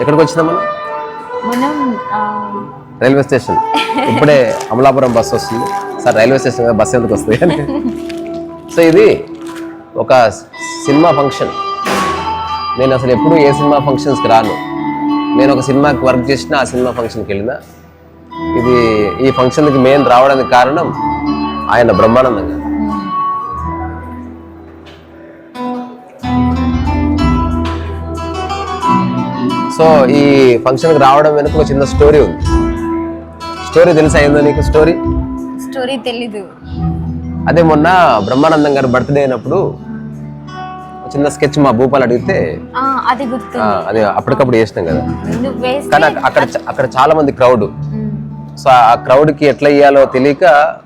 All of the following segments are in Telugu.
ఎక్కడికి వచ్చినాం మనం? Railway station. ఇప్పుడే అమలాపురం బస్ వస్తుంది. సార్ రైల్వే స్టేషన్ కదా బస్ ఎందుకు వస్తుంది అని. సో ఇది ఒక సినిమా ఫంక్షన్. నేను అసలు ఎప్పుడు ఏ సినిమా ఫంక్షన్స్కి రాను. నేను ఒక సినిమాకి వర్క్ చేసిన ఆ సినిమా ఫంక్షన్కి వెళ్ళిన. ఇది ఈ ఫంక్షన్కి మెయిన్ రావడానికి కారణం ఆయన బ్రహ్మానందం గారు. సో ఈ ఫంక్షన్కి రావడం వెనుక ఒక చిన్న స్టోరీ ఉంది. స్టోరీ తెలుసా ఏందో నీకు? స్టోరీ స్టోరీ తెలీదు. అదే మొన్న బ్రహ్మానందం గారు బర్త్డే అయినప్పుడు చిన్న స్కెచ్ మా భూపాల్ అడిగితే అది గుర్తు అది అప్పటికప్పుడు చేసినాం కదా. కానీ అక్క- అక్కడ అక్కడ చాలా మంది క్రౌడ్ సో ఆ క్రౌడ్కి ఎట్లా ఇయ్యాలో తెలియక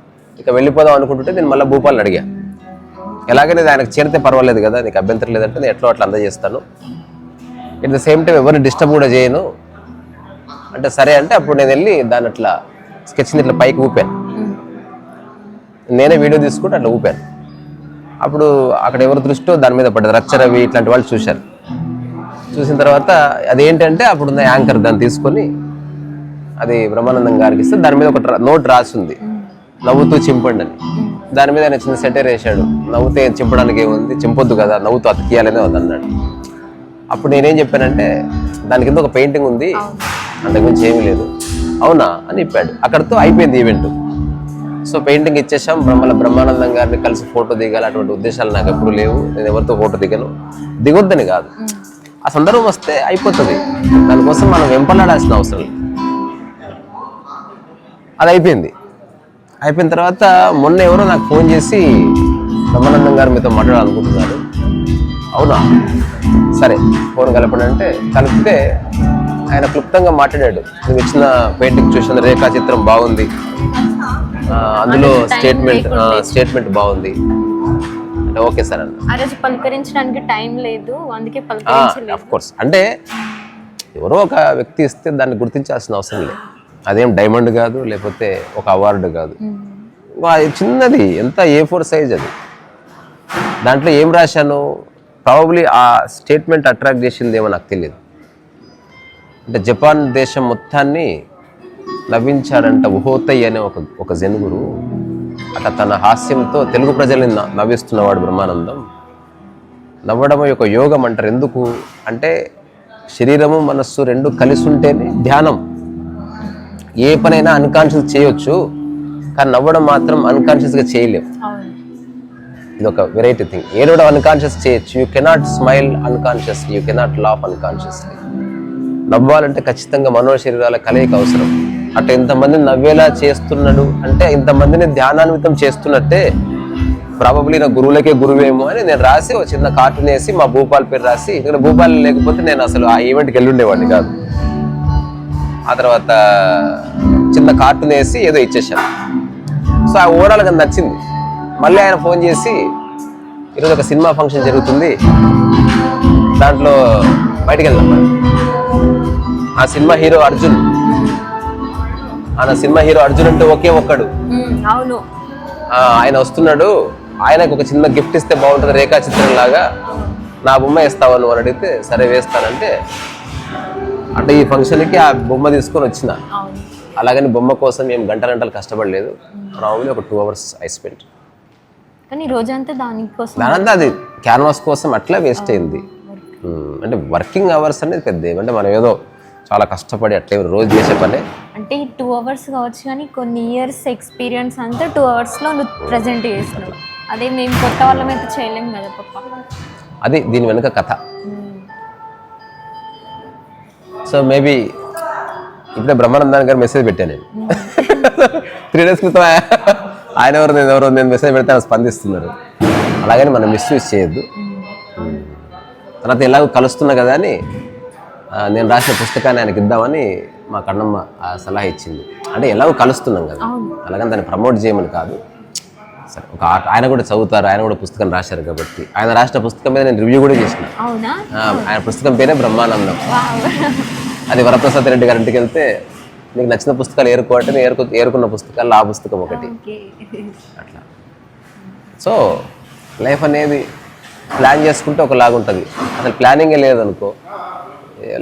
ఇక వెళ్ళిపోదాం అనుకుంటుంటే నేను మళ్ళీ భూపాల్ని అడిగా. ఎలాగైనా ఆయనకు చేరితే పర్వాలేదు కదా నీకు అభ్యంతరం లేదంటే నేను ఎట్లా అట్లా అందజేస్తాను. ఎట్ ద సేమ్ టైం ఎవరిని డిస్టర్బ్ కూడా చేయను. అంటే సరే అంటే అప్పుడు నేను వెళ్ళి దాన్ని అట్లా స్కెచ్ని ఇట్లా పైకి ఊపాను. నేనే వీడియో తీసుకుంటే అట్లా ఊపాను. అప్పుడు అక్కడ ఎవరి దృష్టో దాని మీద పడ్డది. రచ్చరవి ఇట్లాంటి వాళ్ళు చూశారు. చూసిన తర్వాత అదేంటంటే అప్పుడున్న యాంకర్ దాన్ని తీసుకొని అది బ్రహ్మానందం గారికి ఇస్తే దాని మీద ఒక నోట్ రాసి ఉంది నవ్వుతూ చింపండి అని. దాని మీద ఆయన చిన్న సెటర్ వేసాడు నవ్వుతే చింపడానికి ఏముంది? చింపొద్దు కదా. నవ్వుతూ అతికియాలనే ఉంది అన్నాడు. అప్పుడు నేనేం చెప్పానంటే దాని కింద ఒక పెయింటింగ్ ఉంది అంతకుమించి ఏమీ లేదు. అవునా? అని చెప్పాడు. అక్కడితో అయిపోయింది ఈవెంట్. సో పెయింటింగ్ ఇచ్చేసాం బ్రహ్మల బ్రహ్మానందం గారిని కలిసి ఫోటో దిగాలి అటువంటి ఉద్దేశాలు నాకు ఎప్పుడు లేవు. నేను ఎవరితో ఫోటో దిగను. దిగొద్దని కాదు. ఆ సందర్భం వస్తే అయిపోతుంది. దానికోసం మనం వెంపలాడాల్సిన అవసరం లేదు. అది అయిపోయింది. అయిపోయిన తర్వాత మొన్న ఎవరో నాకు ఫోన్ చేసి బ్రహ్మానందం గారు మీతో మాట్లాడాలనుకుంటున్నారు. అవునా? సరే ఫోన్ కలపండి అంటే కలిపితే ఆయన క్లుప్తంగా మాట్లాడాడు. నువ్వు ఇచ్చిన పెయింటింగ్ చూసిన రేఖా చిత్రం బాగుంది అందులో స్టేట్మెంట్ స్టేట్మెంట్ బాగుంది. అంటే ఓకే సార్ అన్న. ఆ రోజు పలకరించడానికి టైం లేదు అందుకే అఫ్ కోర్స్ అంటే ఎవరో ఒక వ్యక్తి ఇస్తే దాన్ని గుర్తించాల్సిన అవసరం లేదు. అదేం డైమండ్ కాదు లేకపోతే ఒక అవార్డు కాదు. చిన్నది ఎంత ఏ ఫోర్ సైజ్ అది. దాంట్లో ఏం రాశాను? ప్రాబబ్లీ ఆ స్టేట్మెంట్ అట్రాక్ట్ చేసిందేమో నాకు తెలియదు అంటే జపాన్ దేశం మొత్తాన్ని నవ్వించాడంట ఉహోతయ్య అనే ఒక ఒక జనుగురు అట తన హాస్యంతో తెలుగు ప్రజల్ని నవ్విస్తున్నవాడు బ్రహ్మానందం. నవ్వడం యొక్క యోగం అంటారు. ఎందుకు? అంటే శరీరము మనస్సు రెండు కలిసి ఉంటేనే ధ్యానం. ఏ పనైనా అన్కాన్షియస్ చేయొచ్చు. కానీ నవ్వడం మాత్రం అన్కాన్షియస్గా చేయలేం. ఇది ఒక వెరైటీ థింగ్. ఏడవడం అన్కాన్షియస్ చేయొచ్చు. You cannot smile unconsciously you cannot laugh unconsciously నవ్వాలంటే ఖచ్చితంగా మనో శరీరాల కలయిక అవసరం. అటు ఇంతమందిని నవ్వేలా చేస్తున్నాడు అంటే ఇంతమందిని ధ్యానాన్వితం చేస్తున్నట్టే ప్రాబబ్లీ నా గురువులకే గురువేమో అని నేను రాసి ఒక చిన్న కార్టూన్ వేసి మా భూపాల్ పేరు రాసి ఇక్కడ భూపాల్ లేకపోతే నేను అసలు ఆ ఈవెంట్కి వెళ్ళుండేవాడిని కాదు. ఆ తర్వాత చిన్న కార్టూన్ వేసి ఏదో ఇచ్చేసాను సో ఆ ఓవరాల్గా నచ్చింది. మళ్ళీ ఆయన ఫోన్ చేసి ఈరోజు ఒక సినిమా ఫంక్షన్ జరుగుతుంది. దాంట్లో బయటికి వెళ్దాం. ఆ సినిమా హీరో అర్జున్. ఆయన సినిమా హీరో అర్జున్ అంటే ఒకే ఒక్కడు. అవును. ఆయన వస్తున్నాడు. ఆయనకు ఒక చిన్న గిఫ్ట్ ఇస్తే బాగుంటుంది రేఖా చిత్రం లాగా. నా బొమ్మ వేస్తావా నువ్వు అని అడిగితే సరే వేస్తానంటే అంటే ఈ ఫంక్షన్కి ఆ బొమ్మ తీసుకొని వచ్చిన. అలాగని బొమ్మ కోసం ఏం గంట గంటలు కష్టపడలేదు. ప్రాబ్లీ ఒక టూ అవర్స్ ఐ స్పెండ్ కానీ రోజంతా దానికోసం దానంతా అది క్యాన్వాస్ కోసం అట్లా వేస్ట్ అయింది. అంటే వర్కింగ్ అవర్స్ అనేది పెద్ద ఏమంటే మనం ఏదో చాలా కష్టపడి అట్లే రోజు చేసే పనే. అంటే ఈ టూ అవర్స్ కావచ్చు కానీ కొన్ని ఇయర్స్ ఎక్స్పీరియన్స్ అంతా టూ అవర్స్లో నువ్వు ప్రజెంట్ చేసినావు. అదే మేము కొత్త వాళ్ళం అయితే చేయలేం కదా పప్ప. అది దీని వెనుక కథ. సో మేబీ ఇప్పుడే బ్రహ్మానందాన్ గారు మెసేజ్ పెట్టాను నేను. త్రీ డేస్ క్రితం ఆయన- ఎవరు నేను ఎవరు నేను మెసేజ్ పెడితే ఆయన స్పందిస్తున్నారు. అలాగని మనం మిస్యూజ్ చేయొద్దు. ఉమ్. తర్వాత ఎలాగో కలుస్తున్నా కదా అని నేను రాసిన పుస్తకాన్ని ఆయనకి ఇద్దామని మా కన్నమ్మ సలహా ఇచ్చింది. అంటే ఎలాగో కలుస్తున్నాం కదా. అలాగని దాన్ని ప్రమోట్ చేయమని కాదు. సరే ఒక ఆయన కూడా చదువుతారు ఆయన కూడా పుస్తకం రాశారు కాబట్టి. ఆయన రాసిన పుస్తకం మీద నేను రివ్యూ కూడా చేసిన. ఆయన పుస్తకం పేరే బ్రహ్మానందం. అది వరప్రసాద్ రెడ్డి గారి ఇంటికి వెళ్తే నీకు నచ్చిన పుస్తకాలు ఏరుకో అంటే నేను ఏరుకు ఏరుకున్న పుస్తకాలు ఆ పుస్తకం ఒకటి. అట్లా. సో లైఫ్ అనేది ప్లాన్ చేసుకుంటే ఒకలాగా ఉంటుంది. అసలు ప్లానింగే లేదనుకో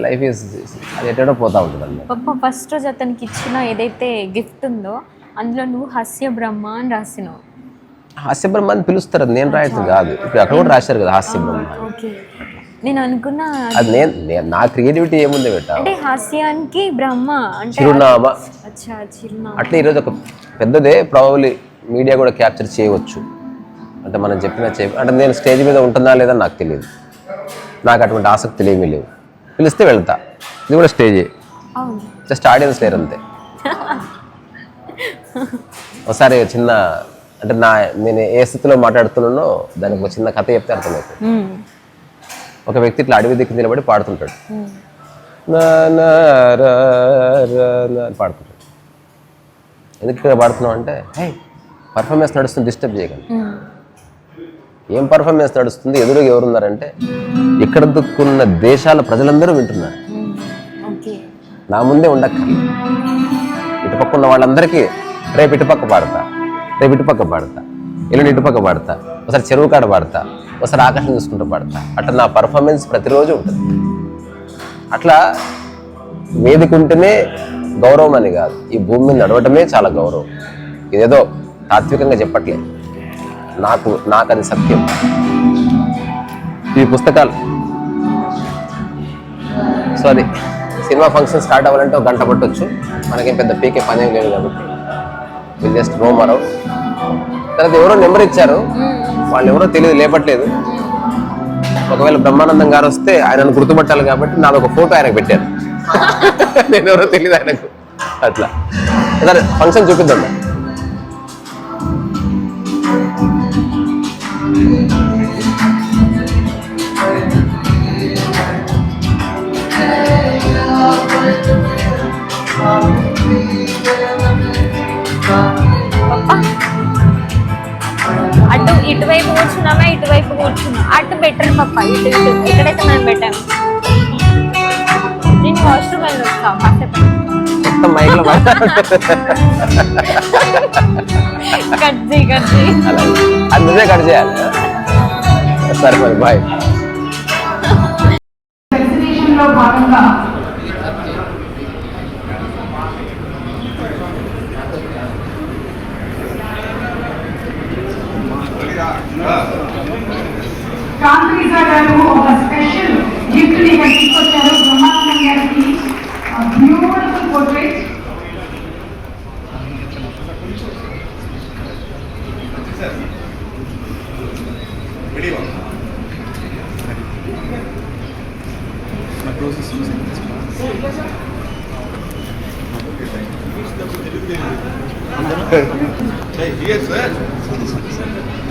లైఫ్ ఈజ్ అది ఎటో పోతా ఉంటుంది అన్నమాట. పప్ప ఫస్ట్ రోజు అతనికి ఇచ్చిన ఏదైతే గిఫ్ట్ ఉందో అందులో నువ్వు హాస్య బ్రహ్మ అని రాసినావు. హాస్య బ్రహ్మ అని పిలుస్తారు. నేను రాయటం కాదు. ఇప్పుడు అక్కడ కూడా రాశారు కదా హాస్య బ్రహ్మ ఓకే. నేను అనుకున్నా అది నేను నేను- నా క్రియేటివిటీ ఏముంది పెట్టా అంటే హాస్యానికి బ్రహ్మ అంటే చిరునామా. అచ్చా చిరునామా. అట్లా ఈరోజు ఒక పెద్దదే ప్రాబబ్లీ మీడియా కూడా క్యాప్చర్ చేయవచ్చు. అంటే మనం చెప్పిన చే అంటే నేను స్టేజ్ మీద ఉంటుందా లేదా నాకు తెలియదు. నాకు అటువంటి ఆసక్తులు ఏమీ లేవు. పిలిస్తే వెళ్తా. ఇది కూడా స్టేజే అవును. జస్ట్ ఆడియన్స్ లేరు అంతే. ఒకసారి చిన్న అంటే నా నేను ఏ స్థితిలో మాట్లాడుతున్నానో దానికి ఒక చిన్న కథ చెప్తే అర్థమవుతుంది. మ్మ్. ఒక వ్యక్తి ఇట్లా అడవి దిక్కు నిలబడి పాడుతుంటాడు. పాడుతుంటాడు. ఎందుకు ఇక్కడ పాడుతున్నావు అంటే హే పర్ఫార్మెన్స్ నడుస్తుంది డిస్టర్బ్ మ్మ్. ఏం పర్ఫార్మెన్స్ నడుస్తుంది ఎదురుగా ఎవరున్నారంటే ఇక్కడ దుక్కున్న దేశాల ప్రజలందరూ వింటున్నారు. నా ముందే ఉండక్కర్లేదు ఇటుపక్క ఉన్న వాళ్ళందరికీ రేపు ఇటుపక్క పాడతా రేపు ఇటుపక్క పాడతా ఎల్లుండి ఇటుపక్క పాడతా ఒకసారి చెరువు కాడ పాడతా. ఒకసారి ఆకాశం చూసుకుంటూ పడతా. అట్లా నా పర్ఫార్మెన్స్ ప్రతిరోజు ఉంటుంది. అట్లా వేదిక ఉంటేనే గౌరవం అని కాదు. ఈ భూమి మీద నడవటమే చాలా గౌరవం. ఇదేదో తాత్వికంగా చెప్పట్లేదు నాకు నాకు అది సత్యం. ఈ పుస్తకాలు. సో అది సినిమా ఫంక్షన్ స్టార్ట్ అవ్వాలంటే ఒక గంట పట్టొచ్చు. మనకేం పెద్ద పీకే పని లేదు కాబట్టి. విల్ జస్ట్ రోమ్ అరౌండ్ తర్వాత ఎవరో నెంబర్ ఇచ్చారు. వాళ్ళు ఎవరో తెలియదు లేపట్లేదు. ఒకవేళ బ్రహ్మానందం గారు వస్తే ఆయనను గుర్తుపట్టాలి కాబట్టి నాది ఒక ఫోటో ఆయనకు పెట్టారు నేను ఎవరో తెలియదు ఆయనకు. అట్లా. ఫంక్షన్ చూపిద్దాం ఇటువైపు కూర్చున్నామా ఇటువైపు కూర్చున్నా అటు బెటర్ పప్ప ఇటు ఇటు. ఎక్కడైతే మనం పెట్టాము నేను వాష్రూమ్ వెళ్ళి మైక్లో కట్ చేయి కట్ చేయి. అలాగే అది నువ్వే కట్ చేయాలి. సరే మరి bye Raghu of a special gift to the beautiful portrait. Yes, sir.